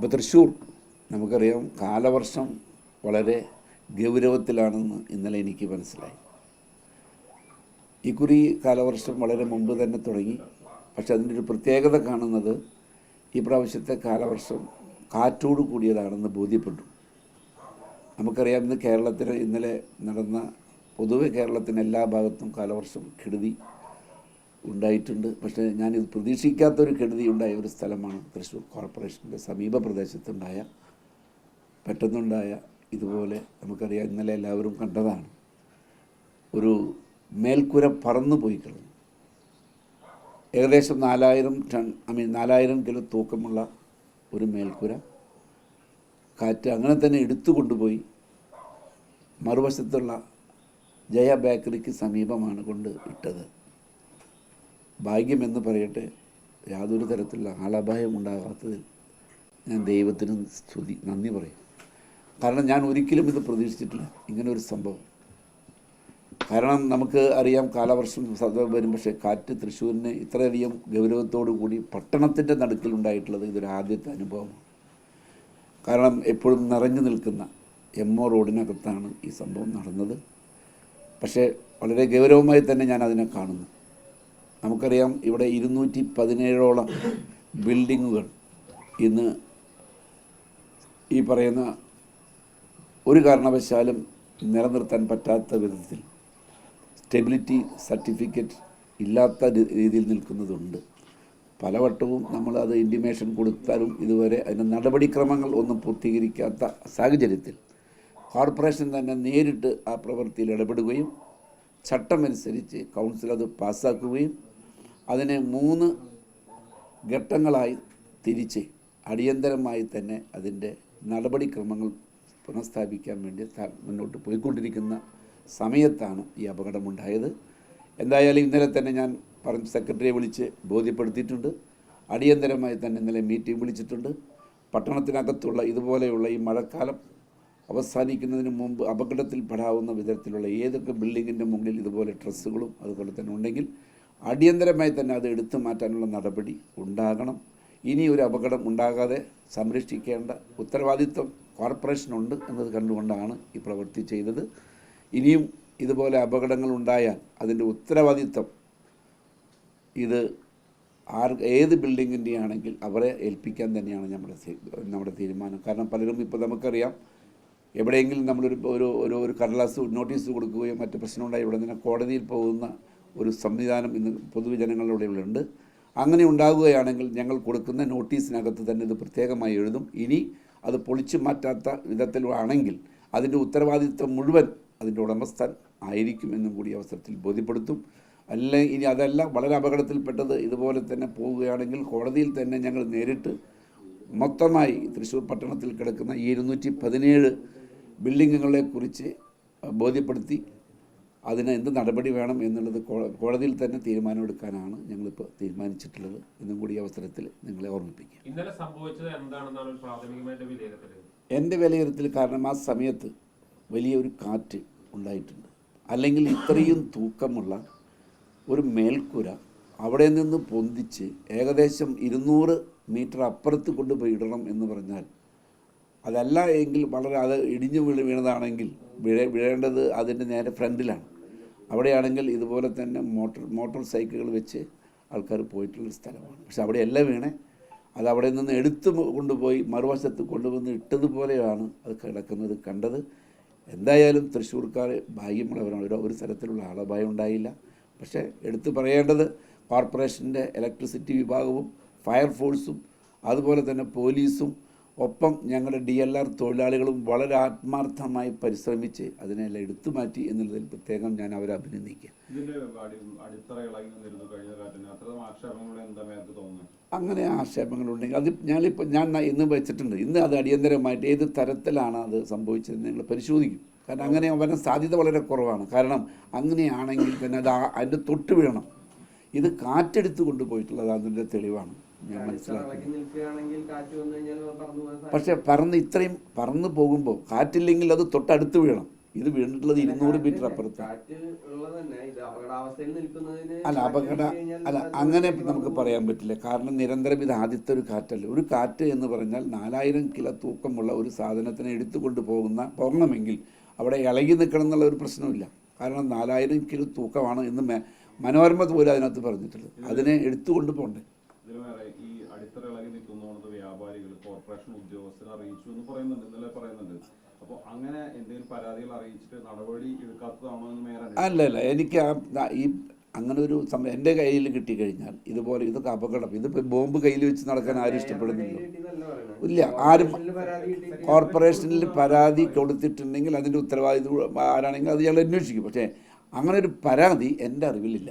ഇപ്പോൾ തൃശ്ശൂർ നമുക്കറിയാം കാലവർഷം വളരെ ഗൗരവത്തിലാണെന്ന് ഇന്നലെ എനിക്ക് മനസ്സിലായി. ഇക്കുറി കാലവർഷം വളരെ മുമ്പ് തന്നെ തുടങ്ങി. പക്ഷെ അതിന്റെ ഒരു പ്രത്യേകത കാണുന്നത് ഈ പ്രാവശ്യത്തെ കാലവർഷം കാറ്റോട് കൂടിയതാണെന്ന് ബോധ്യപ്പെട്ടു. നമുക്കറിയാം ഇന്ന് കേരളത്തിന് ഇന്നലെ നടന്ന പൊതുവെ കേരളത്തിന് എല്ലാ ഭാഗത്തും കാലവർഷം കെടുതി. ഉണ്ടായിട്ടുണ്ട്. പക്ഷേ ഞാനിത് പ്രതീക്ഷിക്കാത്തൊരു കെടുതി ഉണ്ടായ ഒരു സ്ഥലമാണ് തൃശ്ശൂർ കോർപ്പറേഷന്റെ സമീപ പ്രദേശത്തുണ്ടായ പെട്ടെന്നുണ്ടായ ഇതുപോലെ നമുക്കറിയാം ഇന്നലെ എല്ലാവരും കണ്ടതാണ്. ഒരു മേൽക്കുര പറന്നു പോയി കളഞ്ഞു ഏകദേശം നാലായിരം ടൺ ഐ മീൻ നാലായിരം കിലോ തൂക്കമുള്ള ഒരു മേൽക്കുര കാറ്റ് അങ്ങനെ തന്നെ എടുത്തു കൊണ്ടുപോയി. മറുവശത്തുള്ള ജയ ബേക്കറിക്ക് സമീപമാണ് കൊണ്ട് ഇട്ടത്. ഭാഗ്യമെന്ന് പറയട്ടെ യാതൊരു തരത്തിലുള്ള ആളപായം ഉണ്ടാകാത്തതിൽ ഞാൻ ദൈവത്തിന് സ്തുതി നന്ദി പറയും. കാരണം ഞാൻ ഒരിക്കലും ഇത് പ്രതീക്ഷിച്ചിട്ടില്ല ഇങ്ങനെ ഒരു സംഭവം. കാരണം നമുക്ക് അറിയാം കാലവർഷം വരും പക്ഷേ കാറ്റ് തൃശ്ശൂരിന് ഇത്രയധികം ഗൗരവത്തോടു കൂടി പട്ടണത്തിന്റെ നടുക്കിലുണ്ടായിട്ടുള്ളത് ഇതൊരു ആദ്യത്തെ അനുഭവമാണ്. കാരണം എപ്പോഴും നിറഞ്ഞു നിൽക്കുന്ന എം ഒ റോഡിനകത്താണ് ഈ സംഭവം നടന്നത്. പക്ഷേ വളരെ ഗൗരവമായി തന്നെ ഞാൻ അതിനെ കാണുന്നു. നമുക്കറിയാം ഇവിടെ ഇരുന്നൂറ്റി പതിനേഴോളം ബിൽഡിങ്ങുകൾ ഇന്ന് ഈ പറയുന്ന ഒരു കാരണവശാലും നിലനിർത്താൻ പറ്റാത്ത വിധത്തിൽ സ്റ്റെബിലിറ്റി സർട്ടിഫിക്കറ്റ് ഇല്ലാത്ത രീതിയിൽ നിൽക്കുന്നതുണ്ട്. പലവട്ടവും നമ്മൾ അത് ഇന്റിമേഷൻ കൊടുത്താലും ഇതുവരെ അതിന്റെ നടപടിക്രമങ്ങൾ ഒന്നും പൂർത്തീകരിക്കാത്ത സാഹചര്യത്തിൽ കോർപ്പറേഷൻ തന്നെ നേരിട്ട് ആ പ്രവൃത്തിയിൽ ഇടപെടുകയും ചട്ടമനുസരിച്ച് കൗൺസിൽ അത് പാസ്സാക്കുകയും അതിനെ മൂന്ന് ഘട്ടങ്ങളായി തിരിച്ച് അടിയന്തരമായി തന്നെ അതിന്റെ നടപടിക്രമങ്ങൾ പുനഃസ്ഥാപിക്കാൻ വേണ്ടി മുന്നോട്ട് പോയിക്കൊണ്ടിരിക്കുന്ന സമയത്താണ് ഈ അപകടമുണ്ടായത്. എന്തായാലും ഇന്നലെ തന്നെ ഞാൻ പറഞ്ഞ സെക്രട്ടറിയെ വിളിച്ച് ബോധ്യപ്പെടുത്തിയിട്ടുണ്ട്. അടിയന്തരമായി തന്നെ ഇന്നലെ മീറ്റിംഗ് വിളിച്ചിട്ടുണ്ട്. പട്ടണത്തിനകത്തുള്ള ഇതുപോലെയുള്ള ഈ മഴക്കാലം അവസാനിക്കുന്നതിന് മുമ്പ് അപകടത്തിൽപ്പെടാവുന്ന വിധത്തിലുള്ള ഏതൊക്കെ ബിൽഡിങ്ങിന്റെ മുകളിൽ ഇതുപോലെ ഡ്രസ്സുകളും അതുപോലെ തന്നെ ഉണ്ടെങ്കിൽ അടിയന്തരമായി തന്നെ അത് എടുത്തു മാറ്റാനുള്ള നടപടി ഉണ്ടാകണം. ഇനി ഒരു അപകടം ഉണ്ടാകാതെ സംരക്ഷിക്കേണ്ട ഉത്തരവാദിത്വം കോർപ്പറേഷനുണ്ട് എന്നത് കണ്ടുകൊണ്ടാണ് ഈ പ്രവൃത്തി ചെയ്തത്. ഇനിയും ഇതുപോലെ അപകടങ്ങൾ ഉണ്ടായാൽ അതിന്റെ ഉത്തരവാദിത്വം ഇത് ആർ ഏത് ബിൽഡിങ്ങിന്റെ ആണെങ്കിൽ അവരെ ഏൽപ്പിക്കാൻ തന്നെയാണ് നമ്മുടെ നമ്മുടെ തീരുമാനം. കാരണം പലരും ഇപ്പോൾ നമുക്കറിയാം എവിടെയെങ്കിലും നമ്മളൊരു ഒരു ഒരു ഒരു കടലാസ് നോട്ടീസ് കൊടുക്കുകയോ മറ്റ് പ്രശ്നമുണ്ടായി ഇവിടെ നിന്ന് കോടതിയിൽ പോകുന്ന ഒരു സംവിധാനം ഇന്ന് പൊതുജനങ്ങളുടെ ഉണ്ട് അങ്ങനെ ഉണ്ടാകുകയാണെങ്കിൽ ഞങ്ങൾ കൊടുക്കുന്ന നോട്ടീസിനകത്ത് തന്നെ ഇത് പ്രത്യേകമായി എഴുതും. ഇനി അത് പൊളിച്ചു മാറ്റാത്ത വിധത്തിലാണെങ്കിൽ അതിന്റെ ഉത്തരവാദിത്വം മുഴുവൻ അതിന്റെ ഉടമസ്ഥൻ ആയിരിക്കും എന്നും കൂടി അവസരത്തിൽ ബോധ്യപ്പെടുത്തും. അല്ല ഇനി അതല്ല വളരെ അപകടത്തിൽപ്പെട്ടത് ഇതുപോലെ തന്നെ പോവുകയാണെങ്കിൽ കോടതിയിൽ തന്നെ ഞങ്ങൾ നേരിട്ട് മൊത്തമായി തൃശ്ശൂർ പട്ടണത്തിൽ കിടക്കുന്ന ഈ ഇരുന്നൂറ്റി പതിനേഴ് ബിൽഡിങ്ങുകളെക്കുറിച്ച് ബോധ്യപ്പെടുത്തി അതിന് എന്ത് നടപടി വേണം എന്നുള്ളത് കോടതിയിൽ തന്നെ തീരുമാനമെടുക്കാനാണ് ഞങ്ങളിപ്പോൾ തീരുമാനിച്ചിട്ടുള്ളത്. എന്നും കൂടി അവസരത്തിൽ നിങ്ങളെ ഓർമ്മിപ്പിക്കുക. ഇന്നലെ സംഭവിച്ചത് എന്താണെന്നാണ് പ്രാഥമികമായിട്ട് വിലയിരുത്തൽ എന്റെ വിലയിരുത്തൽ കാരണം ആ സമയത്ത് വലിയൊരു കാറ്റ് ഉണ്ടായിട്ടുണ്ട്. അല്ലെങ്കിൽ ഇത്രയും തൂക്കമുള്ള ഒരു മേൽക്കൂര അവിടെ നിന്ന് പൊന്തിച്ച് ഏകദേശം ഇരുന്നൂറ് മീറ്റർ അപ്പുറത്ത് കൊണ്ടുപോയി ഇടണം എന്ന് പറഞ്ഞാൽ അതല്ല എങ്കിൽ വളരെ അത് ഇടിഞ്ഞു വീണ് വീണതാണെങ്കിൽ വിഴ വീഴേണ്ടത് അതിന്റെ നേരെ ഫ്രണ്ടിലാണ്. അവിടെയാണെങ്കിൽ ഇതുപോലെ തന്നെ മോട്ടോർ മോട്ടോർ സൈക്കിളുകൾ വെച്ച് ആൾക്കാർ പോയിട്ടുള്ളൊരു സ്ഥലമാണ്. പക്ഷെ അവിടെ എല്ലാം വീണേ. അത് അവിടെ നിന്ന് എടുത്ത് കൊണ്ടുപോയി മറുവശത്ത് കൊണ്ടുവന്ന് ഇട്ടതുപോലെയാണ് അത് കിടക്കുന്നത് കണ്ടത്. എന്തായാലും തൃശ്ശൂർക്കാർ ഭാഗ്യമുള്ളവരാണ്. ഒരു ഒരു തരത്തിലുള്ള ആളപായം ഉണ്ടായില്ല. പക്ഷേ എടുത്തു പറയേണ്ടത് കോർപ്പറേഷന്റെ ഇലക്ട്രിസിറ്റി വിഭാഗവും ഫയർഫോഴ്സും അതുപോലെ തന്നെ പോലീസും ഒപ്പം ഞങ്ങളുടെ ഡി എൽ ആർ തൊഴിലാളികളും വളരെ ആത്മാർത്ഥമായി പരിശ്രമിച്ച് അതിനെല്ലാം എടുത്തു മാറ്റി എന്നുള്ളതിൽ പ്രത്യേകം ഞാൻ അവരെ അഭിനന്ദിക്കുക അങ്ങനെ ആക്ഷേപങ്ങളുണ്ടെങ്കിൽ അത് ഞാനിപ്പോൾ ഞാൻ ഇന്ന് വെച്ചിട്ടുണ്ട്. ഇന്ന് അത് അടിയന്തരമായിട്ട് ഏത് തരത്തിലാണ് അത് സംഭവിച്ചതെന്ന് ഞങ്ങൾ പരിശോധിക്കും. കാരണം അങ്ങനെ വരാൻ സാധ്യത വളരെ കുറവാണ്. കാരണം അങ്ങനെയാണെങ്കിൽ പിന്നെ അത് അതിന്റെ തൊട്ട് വീഴണം. ഇത് കാറ്റെടുത്ത് കൊണ്ടുപോയിട്ടുള്ളത് അതിന്റെ തെളിവാണ്. ഞാൻ പക്ഷേ പറന്ന് ഇത്രയും പറന്ന് പോകുമ്പോൾ കാറ്റില്ലെങ്കിൽ അത് തൊട്ടടുത്ത് വീഴണം. ഇത് വീണിട്ടുള്ളത് ഇരുന്നൂറ് മീറ്റർ അപ്പുറത്ത്. അല്ല അപകട അല്ല അങ്ങനെ നമുക്ക് പറയാൻ പറ്റില്ല. കാരണം നിരന്തരം ഇത് ആദ്യത്തെ ഒരു കാറ്റല്ല. ഒരു കാറ്റ് എന്ന് പറഞ്ഞാൽ നാലായിരം കിലോ തൂക്കമുള്ള ഒരു സാധനത്തിനെ എടുത്തുകൊണ്ട് പോകുന്ന പോകണമെങ്കിൽ അവിടെ ഇളകി നിൽക്കണം എന്നുള്ള ഒരു പ്രശ്നമില്ല കാരണം നാലായിരം കിലോ തൂക്കമാണ് എന്ന് മനോരമ പോലും അതിനകത്ത് പറഞ്ഞിട്ടുള്ളത്. അതിനെ എടുത്തുകൊണ്ട് പോകണ്ടേ. ഇതിന് വേറെ ഈ അടിത്തറ ഇളകി നിൽക്കുന്നോണത് വ്യാപാരികൾ കോർപ്പറേഷൻ ഉദ്യോഗസ്ഥരെ അറിയിച്ചു എന്ന് പറയുന്നുണ്ട് ഇന്നലെ പറയുന്നുണ്ട്. അപ്പോൾ അങ്ങനെ എന്തെങ്കിലും പരാതികൾ അറിയിച്ചിട്ട് നടപടി എടുക്കാത്തതാണോ എന്ന് മേയർ അല്ല അല്ല. എനിക്ക് ഈ അങ്ങനെ ഒരു സമയം എന്റെ കയ്യിൽ കിട്ടിക്കഴിഞ്ഞാൽ ഇതുപോലെ ഇതൊക്കെ അപകടം. ഇതിപ്പോൾ ബോംബ് കയ്യിൽ വെച്ച് നടക്കാൻ ആരും ഇഷ്ടപ്പെടുന്നില്ല. ഇല്ല ആരും കോർപ്പറേഷനിൽ പരാതി കിട്ടിയിട്ട് കോർപ്പറേഷനിൽ പരാതി കൊടുത്തിട്ടുണ്ടെങ്കിൽ അതിന്റെ ഉത്തരവാദിത്വം ആരാണെങ്കിൽ അത് ഞങ്ങൾ അന്വേഷിക്കും. പക്ഷേ അങ്ങനെ ഒരു പരാതി എന്റെ അറിവിലില്ല.